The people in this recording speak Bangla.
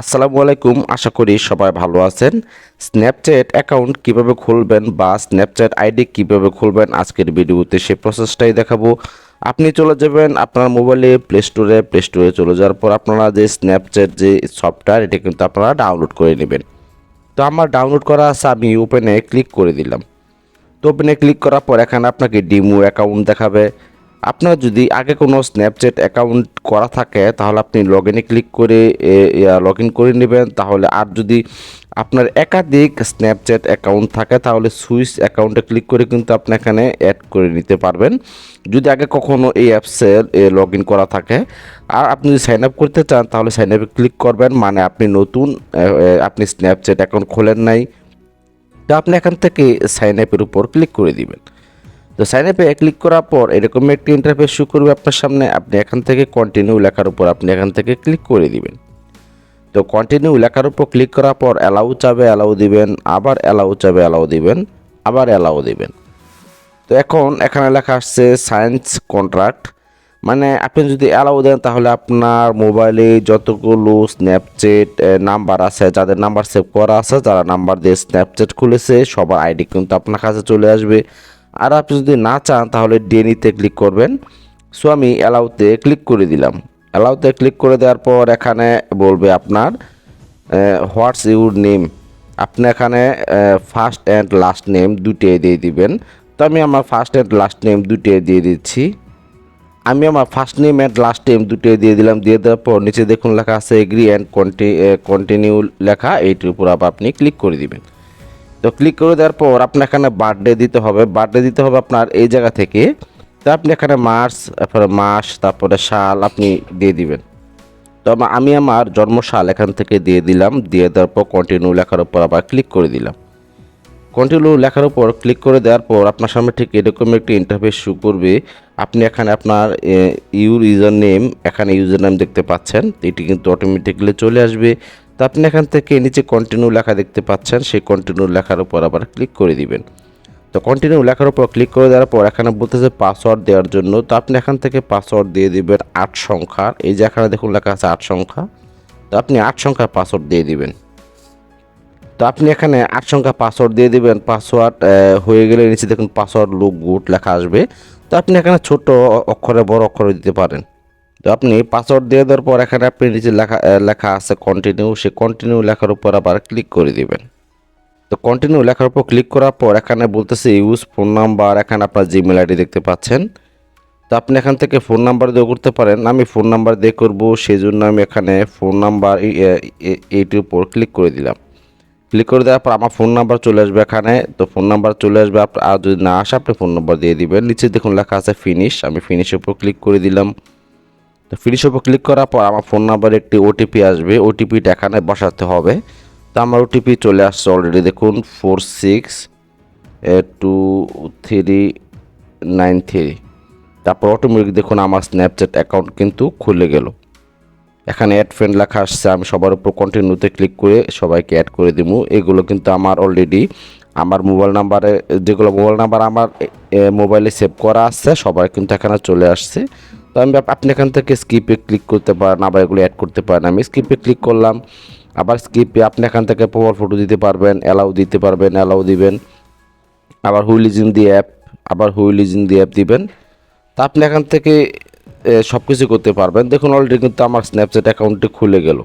আসসালামু আলাইকুম, আশা করি সবাই ভালো আছেন। স্ন্যাপচ্যাট অ্যাকাউন্ট কীভাবে খুলবেন বা স্ন্যাপচ্যাট আইডি কীভাবে খুলবেন আজকের ভিডিওতে সেই প্রসেসটাই দেখাবো। আপনি চলে যাবেন আপনার মোবাইলে প্লে স্টোরে প্লে স্টোরে চলে যাওয়ার পর আপনারা যে স্ন্যাপচ্যাট যে সফটওয়্যার এটা কিন্তু আপনারা ডাউনলোড করে নেবেন। তো আমার ডাউনলোড করা আছে, আমি ওপেনে ক্লিক করে দিলাম। তো ওপেনে ক্লিক করার পর এখানে আপনাকে ডিমো অ্যাকাউন্ট দেখাবে। আপনার যদি আগে কোনো স্ন্যাপচ্যাট অ্যাকাউন্ট করা থাকে, তাহলে আপনি লগ ইনে ক্লিক করে লগ ইন করে নেবেন। তাহলে আর যদি আপনার একাধিক স্ন্যাপচ্যাট অ্যাকাউন্ট থাকে, তাহলে সুইচ অ্যাকাউন্টে ক্লিক করে কিন্তু আপনি এখানে অ্যাড করে নিতে পারবেন। যদি আগে কখনো এই অ্যাপসে লগ ইন করা থাকে, আর আপনি যদি সাইন আপ করতে চান, তাহলে সাইন আপে ক্লিক করবেন। মানে আপনি নতুন আপনি স্ন্যাপচ্যাট অ্যাকাউন্ট খোলেন নাই। তো আপনি এখান থেকে সাইন আপের উপর ক্লিক করে দিবেন। তো সাইন আপে ক্লিক করার পর এরকম একটি ইন্টারফেস শুরু করবে আপনার সামনে। আপনি এখান থেকে কন্টিনিউ লেখার উপর আপনি এখান থেকে ক্লিক করে দিবেন। তো কন্টিনিউ লেখার উপর ক্লিক করার পর অ্যালাউ চাবে অ্যালাউ দিবেন, আবার অ্যালাউ চাবে অ্যালাউ দিবেন, আবার অ্যালাউ দিবেন। তো এখন এখানে লেখা আসছে সায়েন্স কন্ট্রাক্ট মানে আপনি যদি অ্যালাউ দেন তাহলে আপনার মোবাইলে যতগুলো স্ন্যাপচ্যাট নাম্বার আছে, যাদের নাম্বার সেভ করা আছে, যারা নাম্বার দিয়ে স্ন্যাপচ্যাট খুলেছে, সবার আইডি কিন্তু আপনার কাছে চলে আসবে। আর আপনি যদি না চান, তাহলে ডেনিতে ক্লিক করবেন। সো আমি অ্যালাউতে ক্লিক করে দিলাম। অ্যালাউতে ক্লিক করে দেওয়ার পর এখানে বলবে আপনার হোয়াটস ইউর নেম আপনি এখানে ফার্স্ট অ্যান্ড লাস্ট নেম দুটোই দিয়ে দিবেন। তো আমি আমার ফার্স্ট অ্যান্ড লাস্ট নেম দুটোই দিয়ে দিচ্ছি। আমি আমার first name and last name দুটোই দিয়ে দিলাম। দিয়ে দেওয়ার পর নিচে দেখুন লেখা আছে এগ্রি অ্যান্ড কন্টিনিউ লেখা। এইটির উপর আপনি ক্লিক করে দিবেন। তো ক্লিক করে দেওয়ার পর আপনার এখানে বার্থডে দিতে হবে। বার্থডে দিতে হবে আপনার এই জায়গা থেকে। তো আপনি এখানে মার্চ, তারপরে মাস, তারপরে সাল আপনি দিয়ে দিবেন। তো আমি আমার জন্মসাল এখান থেকে দিয়ে দিলাম। দিয়ে দেওয়ার পর কন্টিনিউ লেখার উপর আবার ক্লিক করে দিলাম। কন্টিনিউ লেখার উপর ক্লিক করে দেওয়ার পর আপনার সামনে ঠিক এরকম একটি ইন্টারফেস শু করবে। আপনি এখানে আপনার ইউর ইউজার নেম এখানে ইউজার নেম দেখতে পাচ্ছেন। এটি কিন্তু অটোমেটিক্যালি চলে আসবে। তো আপনি এখান থেকে নিচে কন্টিনিউ লেখা দেখতে পাচ্ছেন, সেই কন্টিনিউ লেখার উপর আবার ক্লিক করে দিবেন। তো কন্টিনিউ লেখার উপর ক্লিক করে দেওয়ার পর এখানে বলতেছে পাসওয়ার্ড দেওয়ার জন্য, তো আপনি এখান থেকে পাসওয়ার্ড দিয়ে দিবেন আট সংখ্যার এই যে এখানে দেখুন লেখা আছে আট সংখ্যা, তো আপনি আট সংখ্যার পাসওয়ার্ড দিয়ে দিবেন। তো আপনি এখানে আট সংখ্যা পাসওয়ার্ড দিয়ে দিবেন পাসওয়ার্ড হয়ে গেলে নিচে দেখুন পাসওয়ার্ড লুক গুড লেখা আসবে। তো আপনি এখানে ছোট অক্ষরে বড় অক্ষরে দিতে পারেন। তো আপনি পাসওয়ার্ড দিয়ে দেওয়ার পর এখানে আপনি নিচে লেখা লেখা আছে কন্টিনিউ সে কন্টিনিউ লেখার উপর আবার ক্লিক করে দিবেন। তো কন্টিনিউ লেখার উপর ক্লিক করার পর এখানে বলতেছে ইউজ ফোন নাম্বার এখানে আপনার জিমেল আইডি দেখতে পাচ্ছেন। তো আপনি এখান থেকে ফোন নাম্বার দিয়ে করতে পারেন। আমি ফোন নাম্বার দিয়ে করব সেই জন্য আমি এখানে ফোন নাম্বার এইটির উপর ক্লিক করে দিলাম। ক্লিক করে দেওয়ার পর আমার ফোন নাম্বার চলে আসবে এখানে। তো ফোন নাম্বার চলে আসবে আর যদি না আসে, আপনি ফোন নাম্বার দিয়ে দিবেন। নিচে দেখুন লেখা আছে ফিনিশ আমি ফিনিশের উপর ক্লিক করে দিলাম। তো ফিনিশের উপর ক্লিক করার পর আমার ফোন নাম্বারে একটি ওটিপি আসবে। ওটিপিটা এখানে বসাতে হবে। তো আমার ওটিপি চলে আসছে অলরেডি দেখুন four six two three nine three তারপর অটোমেটিক দেখুন, আমার স্ন্যাপচ্যাট অ্যাকাউন্ট কিন্তু খুলে গেল। এখানে অ্যাড ফ্রেন্ড লেখা আসছে। আমি সবার উপর কন্টিনিউতে ক্লিক করে সবাইকে অ্যাড করে দিব। এগুলো কিন্তু আমার অলরেডি আমার মোবাইল নাম্বারে যেগুলো মোবাইল নাম্বার আমার মোবাইলে সেভ করা আছে সবাই কিন্তু এখানে চলে আসছে। তো আমি আপনি এখান থেকে স্কিপে ক্লিক করতে পারেন, আবার এগুলো অ্যাড করতে পারেন। আমি স্কিপে ক্লিক করলাম, আবার স্কিপে আপনি এখান থেকে পাওয়ার ফটো দিতে পারবেন অ্যালাউ দিতে পারবেন অ্যালাউ দিবেন। আবার হুইল ইন দি অ্যাপ আবার হুইল ইন দি অ্যাপ দিবেন। তা আপনি এখান থেকে সব কিছু করতে পারবেন। দেখুন অলরেডি কিন্তু আমার স্ন্যাপচ্যাট অ্যাকাউন্টটি খুলে গেল।